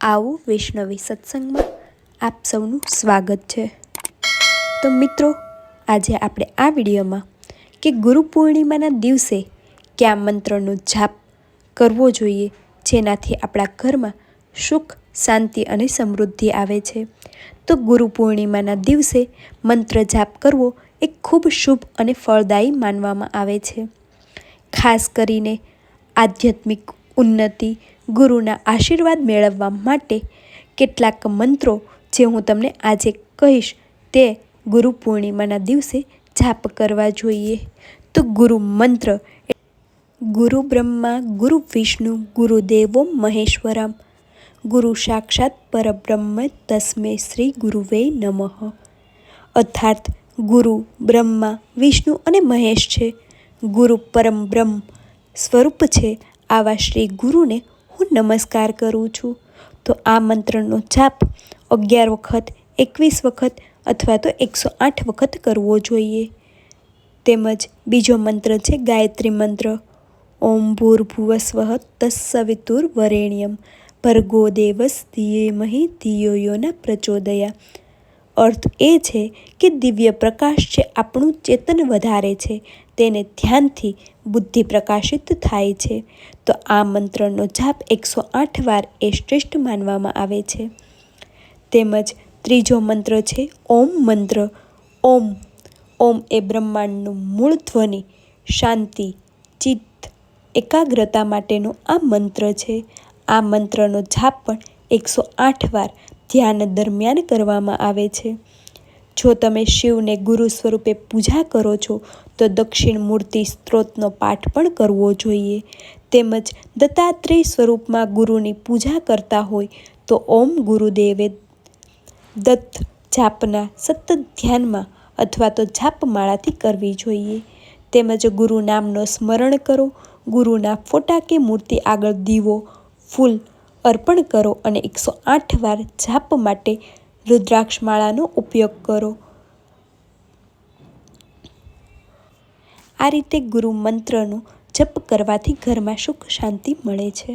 આવું વૈષ્ણવી સત્સંગમાં આપ સૌનું સ્વાગત છે. તો મિત્રો, આજે આપણે આ વિડીયોમાં કે ગુરુ પૂર્ણિમાના દિવસે કયા મંત્રનો જાપ કરવો જોઈએ, જેનાથી આપણા ઘરમાં સુખ, શાંતિ અને સમૃદ્ધિ આવે છે. તો ગુરુ પૂર્ણિમાના દિવસે મંત્ર જાપ કરવો એ ખૂબ શુભ અને ફળદાયી માનવામાં આવે છે. ખાસ કરીને આધ્યાત્મિક ઉન્નતિ, ગુરુના આશીર્વાદ મેળવવા માટે કેટલાક મંત્રો જે હું તમને આજે કહીશ તે ગુરુ પૂર્ણિમાના દિવસે જાપ કરવા જોઈએ. તો ગુરુ મંત્ર ગુરુ બ્રહ્મા, ગુરુ વિષ્ણુ ગુરુદેવો મહેશ્વરમ. ગુરુ સાક્ષાત પરબ્રહ્મ તસ્મે શ્રી ગુરુવે નમઃ. અર્થાત ગુરુ બ્રહ્મા, વિષ્ણુ અને મહેશ છે. ગુરુ પરમ બ્રહ્મ સ્વરૂપ છે. આવા શ્રી ગુરુને હું નમસ્કાર કરું છું. તો આ મંત્રનો જાપ અગિયાર વખત, એકવીસ વખત અથવા તો એકસો આઠ વખત કરવો જોઈએ. તેમજ બીજો મંત્ર છે ગાયત્રી મંત્ર. ઓમ ભૂર્ભુવસ્વ તત્સવિતુર વરેણ્યમ ભર્ગો દેવસ ધીયેમહી ધિયોયોના પ્રચોદયા. અર્થ એ છે કે દિવ્ય પ્રકાશ જે આપણું ચેતન વધારે છે. તેને ધ્યાનથી બુદ્ધિ પ્રકાશિત થાય છે. તો આ મંત્રનો જાપ એકસો આઠ વાર એ શ્રેષ્ઠ માનવામાં આવે છે. તેમજ ત્રીજો મંત્ર છે, ઓમ મંત્ર. ઓમ ઓમ એ બ્રહ્માંડનું મૂળ ધ્વનિ, શાંતિ, ચિત્ત, એકાગ્રતા માટેનો આ મંત્ર છે. આ મંત્રનો જાપ પણ એકસો આઠ વાર ધ્યાન દરમિયાન કરવામાં આવે છે. જો તમે શિવને ગુરુ સ્વરૂપે પૂજા કરો છો, તો દક્ષિણ મૂર્તિ સ્ત્રોતનો પાઠ પણ કરવો જોઈએ. તેમજ દત્તાત્રેય સ્વરૂપમાં ગુરુની પૂજા કરતા હોય, તો ઓમ ગુરુદેવે દત્ત જાપના સતત ધ્યાનમાં અથવા તો જાપમાળાથી કરવી જોઈએ. તેમજ ગુરુ નામનો સ્મરણ કરો, ગુરુના ફોટા કે મૂર્તિ આગળ દીવો, ફૂલ અર્પણ કરો અને એકસો આઠ વાર જાપ માટે રુદ્રાક્ષમાળાનો ઉપયોગ કરો. આ રીતે ગુરુ મંત્રનો જપ કરવાથી ઘરમાં સુખ શાંતિ મળે છે.